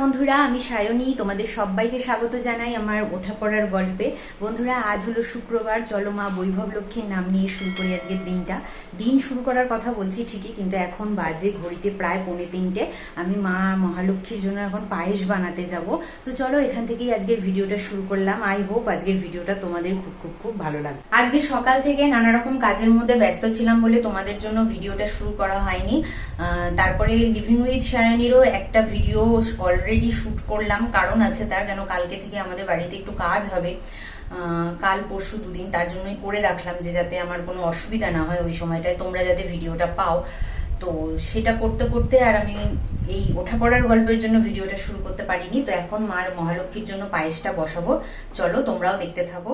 বন্ধুরা, আমি সায়নী, তোমাদের সবাইকে স্বাগত জানাই আমার ওঠা পড়ার গল্পে। বন্ধুরা, আজ হলো শুক্রবার, চলো মা বৈভব লক্ষ্মীর নাম নিয়ে শুরু করি আজকের দিনটা। দিন শুরু করার কথা বলছি ঠিকই, কিন্তু এখন বাজে ঘড়িতে প্রায় পৌনে তিনটে। আমি মা মহালক্ষ্মীর জন্য এখন পায়েস বানাতে যাব। তো চলো এখান থেকেই আজকের ভিডিওটা শুরু করলাম। আই হোপ আজকের ভিডিওটা তোমাদের খুব খুব খুব ভালো লাগবে। আজকে সকাল থেকে নানা রকম কাজের মধ্যে ব্যস্ত ছিলাম বলে তোমাদের জন্য ভিডিওটা শুরু করা হয়নি। তারপরে লিভিং উইথ সায়নীরও একটা ভিডিও অলরেডি শুট করলাম, কারণ আছে তার কেন কালকে থেকে আমাদের বাড়িতে একটু কাজ হবে। কাল পরশু দুদিন তার জন্যই করে রাখলাম যে যাতে আমার কোনো অসুবিধা না হয় ওই সময়টায়, তোমরা যাতে ভিডিওটা পাও। তো সেটা করতে করতে আর আমি এই ওঠা পড়ার গল্পের জন্য ভিডিওটা শুরু করতে পারিনি। তো এখন মার মহালক্ষ্মীর জন্য পায়েসটা বসাবো। চলো তোমরাও দেখতে থাকো।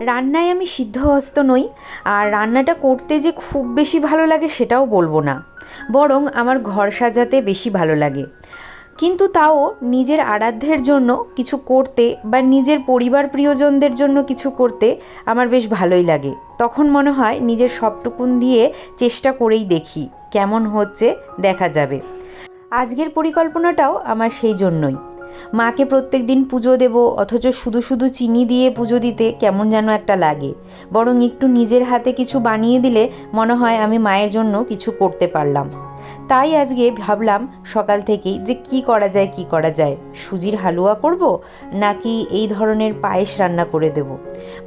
রান্নায় আমি সিদ্ধহস্ত নই, আর রান্নাটা করতে যে খুব বেশি ভালো লাগে সেটাও বলব না। বরং আমার ঘর সাজাতে বেশি ভালো লাগে। কিন্তু তাও নিজের আরাধ্যের জন্য কিছু করতে বা নিজের পরিবার প্রিয়জনদের জন্য কিছু করতে আমার বেশ ভালোই লাগে। তখন মনে হয় নিজের সবটুকুন দিয়ে চেষ্টা করেই দেখি কেমন হচ্ছে, দেখা যাবে। আজকের পরিকল্পনাটাও আমার সেই জন্যই। মাকে প্রত্যেক দিন পুজো দেব, অথচ শুধু শুধু চিনি দিয়ে পুজো দিতে কেমন যেন একটা লাগে। বরং একটু নিজের হাতে কিছু বানিয়ে দিলে মনে হয় আমি মায়ের জন্য কিছু করতে পারলাম। তাই আজকে ভাবলাম সকাল থেকেই যে কি করা যায়, কি করা যায়। সুজির হালুয়া করব, নাকি এই ধরনের পায়েস রান্না করে দেব?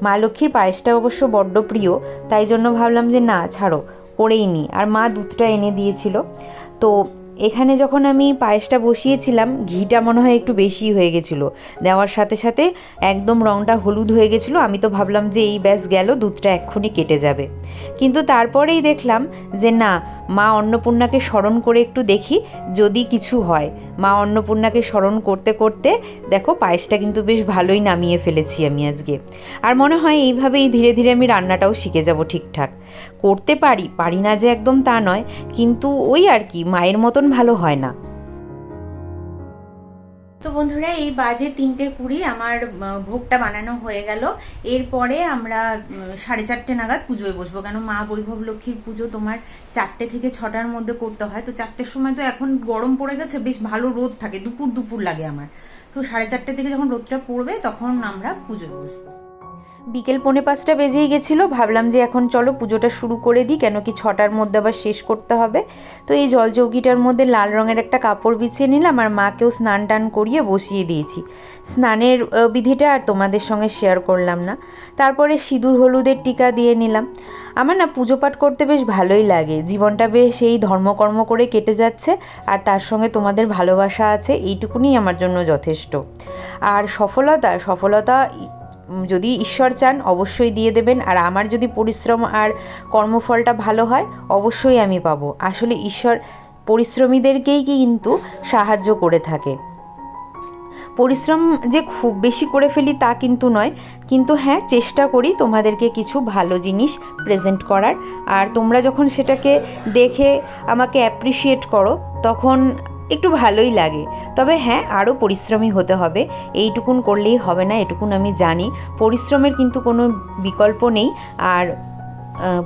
মা লক্ষ্মীর পায়েসটা অবশ্য বড্ড প্রিয়, তাই জন্য ভাবলাম যে না, ছাড়ো, করেই নি। আর মা দুধটা এনে দিয়েছিল। তো এখানে যখন আমি পায়েসটা বসিয়েছিলাম, ঘিটা মনে হয় একটু বেশি হয়ে গেছিল। দেওয়ার সাথে সাথে একদম রঙটা হলুদ হয়ে গেছিল। আমি তো ভাবলাম যে এই ব্যাস গেল, দুধটা এক্ষুনি কেটে যাবে। কিন্তু তারপরেই দেখলাম যে না, মা অন্নপূর্ণাকে স্মরণ করে একটু দেখি যদি কিছু হয়। মা অন্নপূর্ণাকে স্মরণ করতে করতে, দেখো পায়েসটা কিন্তু বেশ ভালোই নামিয়ে ফেলেছি আমি আজকে। আর মনে হয় এইভাবেই ধীরে ধীরে আমি রান্নাটাও শিখে যাব ঠিকঠাক। করতে পারি পারি না যে একদম তা নয়, কিন্তু ওই আর কি, মায়ের মতন ভালো হয় না। তো বন্ধুরা, এই বাজে তিনটে কুড়ি আমার ভোগটা বানানো হয়ে গেল। এরপরে আমরা সাড়ে চারটে নাগাদ পুজোয় বসবো। কেন, মা বৈভব লক্ষ্মীর পুজো তোমার চারটে থেকে ছটার মধ্যে করতে হয়। তো চারটের সময় তো এখন গরম পড়ে গেছে, বেশ ভালো রোদ থাকে, দুপুর দুপুর লাগে আমার। তো সাড়ে চারটে থেকে যখন রোদটা পড়বে, তখন আমরা পুজোয় বসবো। বিকেল পৌনে পাঁচটা বেজেই গেছিল। ভাবলাম যে এখন চলো পুজোটা শুরু করে দিই, কেন কি ছটার মধ্যে আবার শেষ করতে হবে। তো এই জলচৌকিটার মধ্যে লাল রঙের একটা কাপড় বিছিয়ে নিলাম আর মাকেও স্নান টান করিয়ে বসিয়ে দিয়েছি। স্নানের বিধিটা আর তোমাদের সঙ্গে শেয়ার করলাম না। তারপরে সিঁদুর হলুদের টিকা দিয়ে নিলাম। আমার না পুজো পাঠ করতে বেশ ভালোই লাগে। জীবনটা বেশ এই ধর্মকর্ম করে কেটে যাচ্ছে আর তার সঙ্গে তোমাদের ভালোবাসা আছে, এইটুকুনি আমার জন্য যথেষ্ট। আর সফলতা সফলতা যদি ঈশ্বর চান, অবশ্যই দিয়ে দেবেন। আর আমার যদি পরিশ্রম আর কর্মফলটা ভালো হয়, অবশ্যই আমি পাবো। আসলে ঈশ্বর পরিশ্রমীদেরকেই কিন্তু সাহায্য করে থাকে। পরিশ্রম যে খুব বেশি করে ফেলি তা কিন্তু নয়। কিন্তু হ্যাঁ চেষ্টা করি তোমাদেরকে কিছু ভালো জিনিস প্রেজেন্ট করার। আর তোমরা যখন সেটাকে দেখে আমাকে অ্যাপ্রিসিয়েট করো, তখন একটু ভালোই লাগে। তবে হ্যাঁ আরও পরিশ্রমী হতে হবে। এইটুকুন করলেই হবে না, এটুকুন আমি জানি। পরিশ্রমের কিন্তু কোনো বিকল্প নেই আর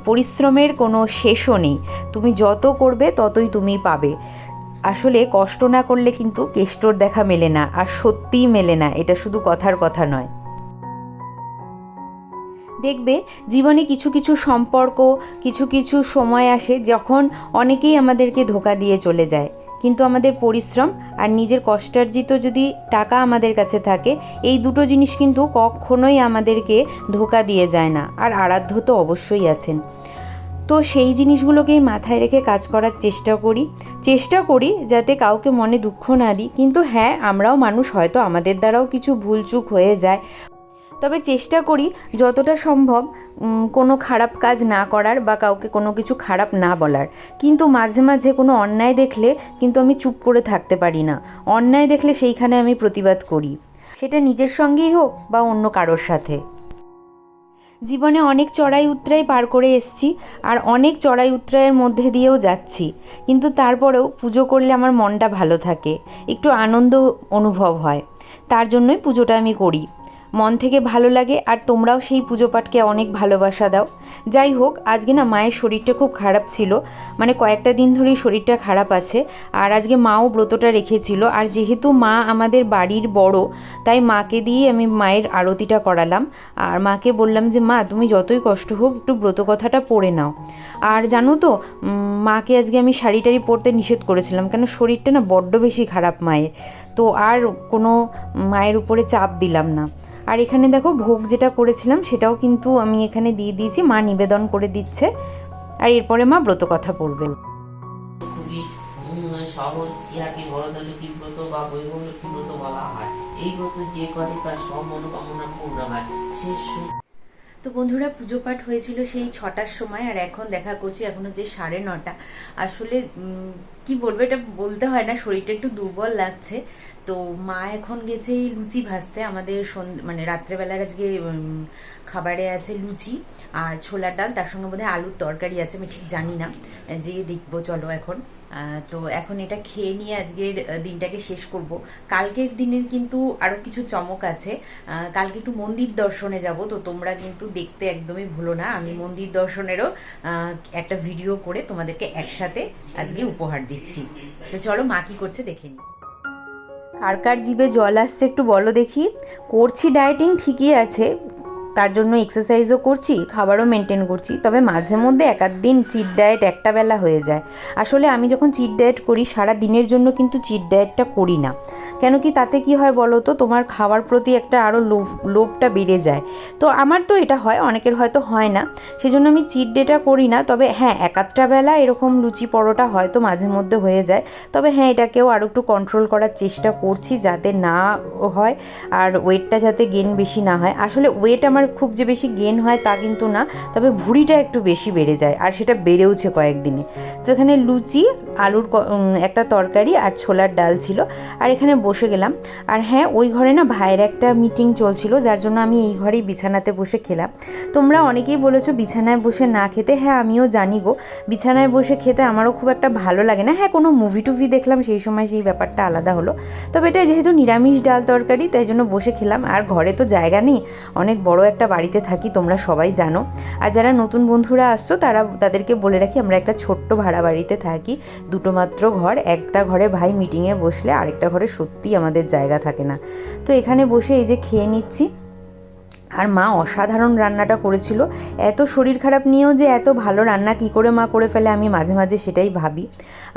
পরিশ্রমের কোনো শেষও নেই। তুমি যত করবে ততই তুমি পাবে। আসলে কষ্ট না করলে কিন্তু কেষ্টর দেখা মেলে না আর সত্যিই মেলে না, এটা শুধু কথার কথা নয়। দেখবে জীবনে কিছু কিছু সম্পর্ক, কিছু কিছু সময় আসে যখন অনেকেই আমাদেরকে ধোকা দিয়ে চলে যায়। কিন্তু আমাদের পরিশ্রম আর নিজের কষ্টার্জিত যদি টাকা আমাদের কাছে থাকে, এই দুটো জিনিস কিন্তু কখনোই আমাদেরকে ধোকা দিয়ে যায় না, আর আরাধ্য তো অবশ্যই আছেন। তো সেই জিনিসগুলোকেই মাথায় রেখে কাজ করার চেষ্টা করি। চেষ্টা করি যাতে কাউকে মনে দুঃখ না দিই, কিন্তু হ্যাঁ আমরাও মানুষ, হয়তো আমাদের দ্বারাও কিছু ভুলচুক হয়ে যায়। তবে চেষ্টা করি যতটা সম্ভব কোনো খারাপ কাজ না করার বা কাউকে কোনো কিছু খারাপ না বলার। কিন্তু মাঝে মাঝে কোনো অন্যায় দেখলে কিন্তু আমি চুপ করে থাকতে পারি না। অন্যায় দেখলে সেইখানে আমি প্রতিবাদ করি। সেটা নিজের সঙ্গেই হোক বা অন্য কারোর সাথে। জীবনে অনেক চড়াই উতরাই পার করে এসছি আর অনেক চড়াই উতরাইয়ের মধ্যে দিয়েও যাচ্ছি। কিন্তু তারপরেও পুজো করলে আমার মনটা ভালো থাকে, একটু আনন্দ অনুভব হয়। তার জন্যই পুজোটা আমি করি। মন থেকে ভালো লাগে আর তোমরাও সেই পুজো পাঠকে অনেক ভালোবাসা দাও। যাই হোক, আজকে না মায়ের শরীরটা খুব খারাপ ছিল। মানে কয়েকটা দিন ধরেই শরীরটা খারাপ আছে। আর আজকে মাও ব্রতটা রেখেছিল। আর যেহেতু মা আমাদের বাড়ির বড়, তাই মাকে দিয়ে আমি মায়ের আরতিটা করালাম। আর মাকে বললাম যে, মা, তুমি যতই কষ্ট হোক, একটু ব্রত কথাটা পড়ে নাও। আর জানো তো মাকে আজকে আমি শাড়ি টাড়ি পরতে নিষেধ করেছিলাম। কেন, শরীরটা না বড্ড বেশি খারাপ মায়ের। তো আর কোনো মায়ের উপরে চাপ দিলাম না। আর এখানে দেখো ভোগ যেটা করেছিলাম সেটাও কিন্তু আমি এখানে দিয়ে দিয়েছি মা নিবেদন করে দিচ্ছে। আর এরপরে মা ব্রত কথা পড়বে খুবই সহজ ইহাকে বড়দলকী ব্রত বা বৈভবলক্ষ্মী ব্রত বলা হয়? এই ব্রত যে করে তার সব মনোকামনা পূর্ণ হয়। সে তো বন্ধুরা পুজো পাঠ হয়েছিল সেই ছটার সময় আর এখন দেখা করছি এখন হচ্ছে সাড়ে নটা। আসলে উম, কি বলব এটা বলতে হয় না শরীরটা একটু দুর্বল লাগছে। তো মা এখন গেছে লুচি ভাজতে। আমাদের মানে রাত্রেবেলার আজকে খাবারে আছে লুচি আর ছোলার ডাল। তার সঙ্গে বোধহয় আলুর তরকারি আছে, আমি ঠিক জানি না। যে দেখব, চলো এখন। তো এখন এটা খেয়ে নিয়ে আজকের দিনটাকে শেষ করব। কালকের দিনের কিন্তু আরও কিছু চমক আছে। কালকে একটু মন্দির দর্শনে যাব, তো তোমরা কিন্তু দেখতে একদমই ভুলো না। আমি মন্দির দর্শনেরও একটা ভিডিও করে তোমাদেরকে একসাথে আজকে উপহার দিচ্ছি। তো চলো মা কি করছে দেখে নিই। কার কার জিভে জল আসছে একটু বলো দেখি। করছি ডায়েটিং ঠিকই আছে তার জন্য এক্সারসাইজও করছি, খাবারও মেনটেন করছি। তবে মাঝে মধ্যে এক দিন চিট ডায়েট একটা বেলা হয়ে যায়। আসলে আমি যখন চিট ডায়েট করি, সারা দিনের জন্য কিন্তু চিট ডায়েটটা করি না। কেন কি তাতে কি হয় বলো তো? তোমার খাওয়ার প্রতি একটা আরও লোভ, লোভটা বেড়ে যায়। তো আমার তো এটা হয়, অনেকের হয়তো হয় না। সেজন্য আমি চিট ডেটা করি না। তবে হ্যাঁ এক আধটা বেলা এরকম লুচি পরোটা হয়তো মাঝে মধ্যে হয়ে যায়। তবে হ্যাঁ এটাকেও আরও একটু কন্ট্রোল করার চেষ্টা করছি যাতে না হয় আর ওয়েটটা যাতে গেন বেশি না হয়। আসলে ওয়েট আমার খুব যে বেশি গেন হয় তা কিন্তু না, তবে ভুঁড়িটা একটু বেশি বেড়ে যায় আর সেটা বেড়েওছে কয়েকদিনে। তো এখানে লুচি, আলুর একটা তরকারি আর ছোলার ডাল ছিল। আর এখানে বসে গেলাম। আর হ্যাঁ ওই ঘরে না ভাইয়ের একটা মিটিং চলছিল, যার জন্য আমি এই ঘরেই বিছানাতে বসে খেলাম। তোমরা অনেকেই বলেছ বিছানায় বসে না খেতে হ্যাঁ আমিও জানি গো। বিছানায় বসে খেতে আমারও খুব একটা ভালো লাগে না। হ্যাঁ কোনো মুভি টুভি দেখলাম, সেই সময় সেই ব্যাপারটা আলাদা হলো। তবে এটা যেহেতু নিরামিষ ডাল তরকারি, তাই জন্য বসে খেলাম। আর ঘরে তো জায়গা নেই, অনেক বড় একটা বাড়িতে থাকি, তোমরা সবাই জানো। আর যারা নতুন বন্ধুরা আসছো, তারা তাদেরকে বলে রাখি, আমরা একটা ছোট্ট ভাড়া বাড়িতে থাকি। দুটো মাত্র ঘর, একটা ঘরে ভাই মিটিংয়ে বসলে আরেকটা ঘরে সত্যি আমাদের জায়গা থাকে না। তো এখানে বসে এই যে খেয়ে নিচ্ছি। আর মা অসাধারণ রান্নাটা করেছিল। এত শরীর খারাপ নিয়েও যে এত ভালো রান্না কী করে মা করে ফেলে আমি মাঝে মাঝে সেটাই ভাবি।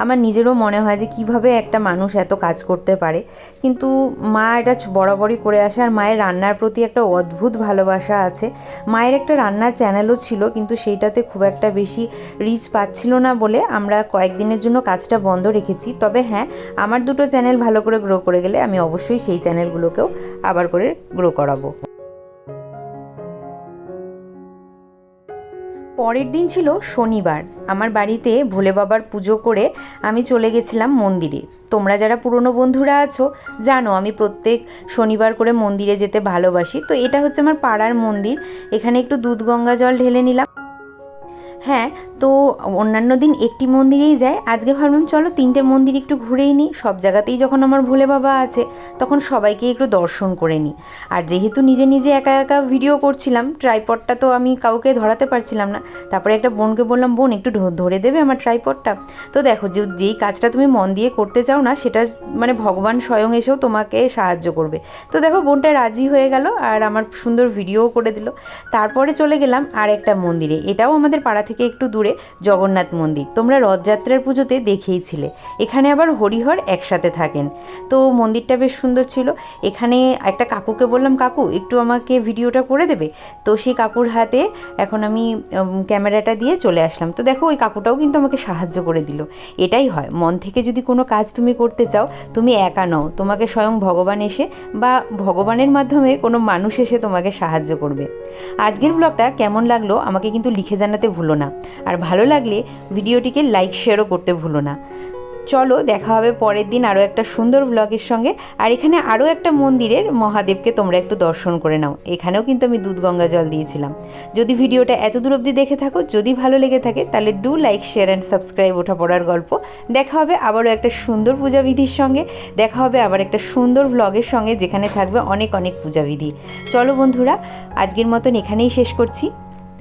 আমার নিজেরও মনে হয় যে কীভাবে একটা মানুষ এত কাজ করতে পারে। কিন্তু মা এটা বরাবরই করে আসে আর মায়ের রান্নার প্রতি একটা অদ্ভুত ভালোবাসা আছে। মায়ের একটা রান্নার চ্যানেলও ছিল, কিন্তু সেইটাতে খুব একটা বেশি রিচ পাচ্ছিল না বলে আমরা কয়েকদিনের জন্য কাজটা বন্ধ রেখেছি। তবে হ্যাঁ আমার দুটো চ্যানেল ভালো করে গ্রো করে গেলে আমি অবশ্যই সেই চ্যানেলগুলোকেও আবার করে গ্রো করাবো। পরের দিন ছিল শনিবার। আমার বাড়িতে ভোলে বাবার পুজো করে আমি চলে গেছিলাম মন্দিরে। তোমরা যারা পুরনো বন্ধুরা আছো, জানো আমি প্রত্যেক শনিবার করে মন্দিরে যেতে ভালোবাসি। তো এটা হচ্ছে আমার পাড়ার মন্দির। এখানে একটু দুধ গঙ্গা জল ঢেলে নিলাম। হ্যাঁ তো অন্যান্য দিন একটি মন্দিরেই যায়। আজকে ভাবলাম, চলো তিনটে মন্দির একটু ঘুরেই নিই। সব জায়গাতেই যখন আমার ভোলে বাবা আছে, তখন সবাইকে একটু দর্শন করে নিই। আর যেহেতু নিজে নিজে একা একা ভিডিও করছিলাম, ট্রাইপডটা তো আমি কাউকে ধরাতে পারছিলাম না। তারপরে একটা বোনকে বললাম, বোন, একটু ধরে দেবে আমার ট্রাইপডটা? তো দেখো, যে, যেই কাজটা তুমি মন দিয়ে করতে চাও না, সেটা মানে ভগবান স্বয়ং এসেও তোমাকে সাহায্য করবে। তো দেখো, বোনটা রাজি হয়ে গেল আর আমার সুন্দর ভিডিও করে দিল। তারপরে চলে গেলাম আর একটা মন্দিরে। এটাও আমাদের পাড়া থেকে একটু দূরে জগন্নাথ মন্দির। তোমরা রথযাত্রার পুজোতে দেখেইছিলে এখানে আবার হরিহর একসাথে থাকেন। তো মন্দিরটা বেশ সুন্দর ছিল। এখানে একটা কাকুকে বললাম, কাকু, একটু আমাকে ভিডিওটা করে দেবে? তো সেই কাকুর হাতে এখন আমি ক্যামেরাটা দিয়ে চলে আসলাম। তো দেখো, ওই কাকুটাও কিন্তু আমাকে সাহায্য করে দিল। এটাই হয়। মন থেকে যদি কোনো কাজ তুমি করতে চাও, তুমি একা নও। তোমাকে স্বয়ং ভগবান এসে বা ভগবানের মাধ্যমে কোনো মানুষ এসে তোমাকে সাহায্য করবে। আজকের ব্লগটা কেমন লাগল আমাকে কিন্তু লিখে জানাতে ভুলো না। আর ভালো লাগলে ভিডিওটিকে লাইক শেয়ারও করতে ভুলো না। চলো, দেখা হবে পরের দিন আরও একটা সুন্দর ব্লগের সঙ্গে। আর এখানে আরও একটা মন্দিরের মহাদেবকে তোমরা একটু দর্শন করে নাও। এখানেও কিন্তু আমি দুধ গঙ্গা জল দিয়েছিলাম। যদি ভিডিওটা এত দূর অবধি দেখে থাকো, যদি ভালো লেগে থাকে, তাহলে do like share and subscribe ওঠা পড়ার গল্প। দেখা হবে আবারও একটা সুন্দর পূজাবিধির সঙ্গে। দেখা হবে আবার একটা সুন্দর ব্লগের সঙ্গে, যেখানে থাকবে অনেক অনেক পূজাবিধি। চলো বন্ধুরা, আজকের মতন এখানেই শেষ করছি।